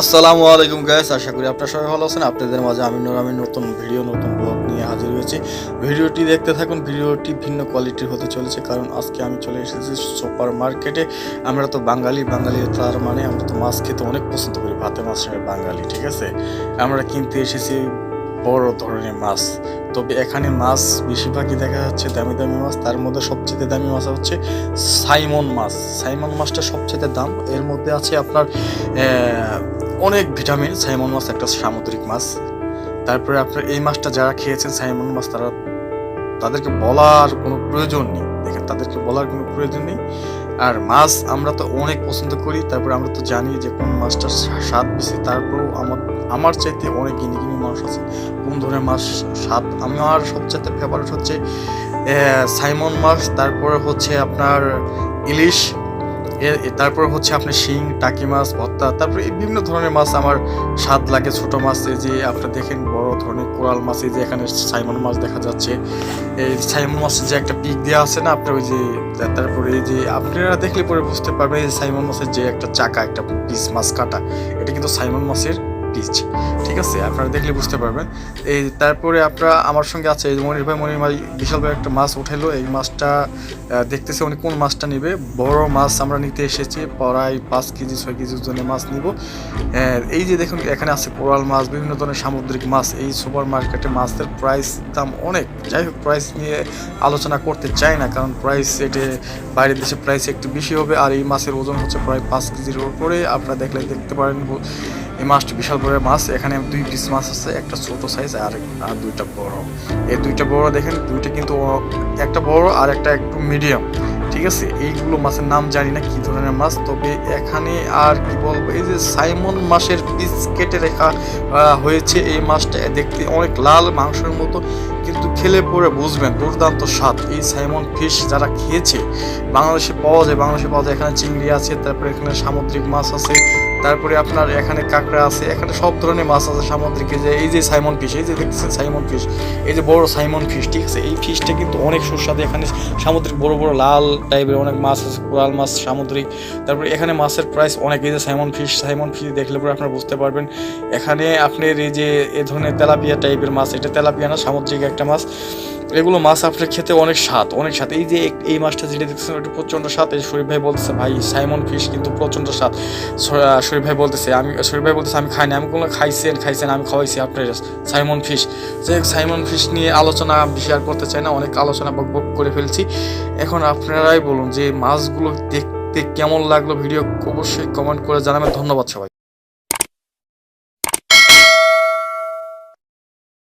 আসসালামু আলাইকুম গাইস আশা করি আপনারা সবাই ভালো আছেন। আপনাদের মাঝে আমি নূর, আমি নতুন ভিডিও নতুন ব্লগ নিয়ে হাজির হয়েছি। ভিডিওটি দেখতে থাকুন, ভিডিওটি ভিন্ন কোয়ালিটির হতে চলেছে, কারণ আজকে আমি চলে এসেছি সুপার মার্কেটে আমরা তো বাঙালি বাঙালি তার মানে আমরা তো মাছ খেতে অনেক পছন্দ করি, ভাতে মাছ বাঙালি, ঠিক আছে? আমরা কিনতে এসেছি বড় ধরনের মাছ। তবে এখানে মাছ বেশিরভাগই দেখা যাচ্ছে দামি দামি মাছ। তার মধ্যে সবচেয়ে দামি মাছ হচ্ছে সাইমন মাছ। সাইমন মাছটা সবচেয়ে দাম। এর মধ্যে আছে আপনার অনেক ভিটামিন। সাইমন মাছ একটা সামুদ্রিক মাছ। তারপরে আপনার এই মাছটা যারা খেয়েছেন সাইমন মাছ, তারা, তাদেরকে বলার কোনো প্রয়োজন নেই। দেখেন, তাদেরকে বলার কোনো প্রয়োজন নেই। আর মাছ আমরা তো অনেক পছন্দ করি, তারপরে আমরা তো জানি যে কোন মাছটার স্বাদ বেশি, তারপরেও আমার আমার চাইতে অনেক গিনি গিনি মাছ আছে। কোন ধরনের মাছ স্বাদ? আমার সবচাইতে ফেভারিট হচ্ছে সাইমন মাছ, তারপরে হচ্ছে আপনার ইলিশ তারপর হচ্ছে আপনি শিং, টাকি মাছ, ভত্তা, তারপরে বিভিন্ন ধরনের মাছ আমার স্বাদ লাগে। ছোট মাছ, এই যে আপনি দেখেন, বড় ধরনের কোরাল মাছ, এই যে এখানে সাইমন মাছ দেখা যাচ্ছে। এই সাইমন মাছের যে একটা পিক দেওয়া আছে না, আপনার ওই যে তারপর এই যে আপনারা দেখলে পরে বুঝতে পারবেন, এই সাইমন মাছের যে একটা চাকা, একটা পিস মাছ কাটা, এটা কিন্তু সাইমন মাছের পিচ ঠিক আছে আপনারা দেখলে বুঝতে পারবেন। এই তারপরে আপনারা আমার সঙ্গে আছে মনির ভাই মনির ভাই বিশাল ভাই একটা মাছ উঠাইলো। এই মাছটা দেখতেছে উনি কোন মাছটা নেবে। বড় মাছ আমরা নিতে এসেছি প্রায় পাঁচ কেজি ছয় কেজি ওজনের মাছ নিব। আহ, এই যে দেখুন এখানে আছে কোরাল মাছ বিভিন্ন ধরনের সামুদ্রিক মাছ। এই সুপার মার্কেটে মাছের প্রাইস দাম অনেক। যাই হোক প্রাইস নিয়ে আলোচনা করতে চাই না কারণ প্রাইস এটে বাইরের দেশে প্রাইস একটু বেশি হবে। আর এই মাছের ওজন হচ্ছে প্রায় পাঁচ কেজির উপরে। আপনারা দেখলে দেখতে পারেন এই মাছটা বিশাল বড় মাছ। এখানে দুই পিস মাছ আছে, একটা ছোট সাইজ আর আর দুইটা বড়। এই দুইটা বড় দেখেন, দুইটা কিন্তু একটা বড় আর একটা একটু মিডিয়াম ঠিক আছে? এইগুলো মাছের নাম জানি না কি ধরনের মাছ, তবে এখানে আর কি বলব, এই যে সাইমন মাছের পিস কেটে রেখা হয়েছে এই মাছটা। দেখতে অনেক লাল মাংসের মতো, কিন্তু খেলে পরে বুঝবেন দুর্দান্ত স্বাদ। এই সাইমন ফিশ যারা খেয়েছে, বাংলাদেশে পাওয়া যায়, বাংলাদেশে পাওয়া যায়, এখানে চিংড়ি আছে, তারপরে এখানে সামুদ্রিক মাছ আছে তারপরে আপনার এখানে কাঁকড়া আছে, এখানে সব ধরনের মাছ আছে সামুদ্রিক যে এই যে সাইমন ফিশ, এই যে দেখতেছেন সাইমন ফিশ, এই যে বড় সাইমন ফিশ, ঠিক আছে? এই ফিশটা কিন্তু অনেক সুস্বাদু, এখানে সামুদ্রিক বড় বড় লাল টাইপের অনেক মাছ আছে, কোরাল মাছ, সামুদ্রিক। তারপরে এখানে মাছের প্রাইস অনেক, এই যে সাইমন ফিশ সাইমন ফিশ দেখলে পরে আপনারা বুঝতে পারবেন। এখানে আপনার এই যে, এ ধরনের তেলাপিয়া টাইপের মাছ, এটা তেলাপিয়া না, সামুদ্রিক একটা মাছ। এগুলো মাছ আপনার খেতে অনেক স্বাদ অনেক স্বাদ। এই যে এই মাছটা যেটা দেখছেন ওটা প্রচণ্ড স্বাদ। এই শরীফ ভাই বলতেছে, ভাই সাইমন ফিশ কিন্তু প্রচণ্ড স্বাদ। শরীফ ভাই বলতেছে, আমি, শরীফ ভাই বলতেছে, আমি খাইনি। আমি কোনো খাইছেন খাইছেন, আমি খাওয়াইছি আপনার সাইমন ফিশ যে সাইমন ফিশ নিয়ে আলোচনা বেশি আর করতে চাই না, অনেক আলোচনা বক বক করে ফেলছি। এখন আপনারাই বলুন যে মাছগুলো দেখতে কেমন লাগল, ভিডিও অবশ্যই কমেন্ট করে জানাবেন। ধন্যবাদ সবাই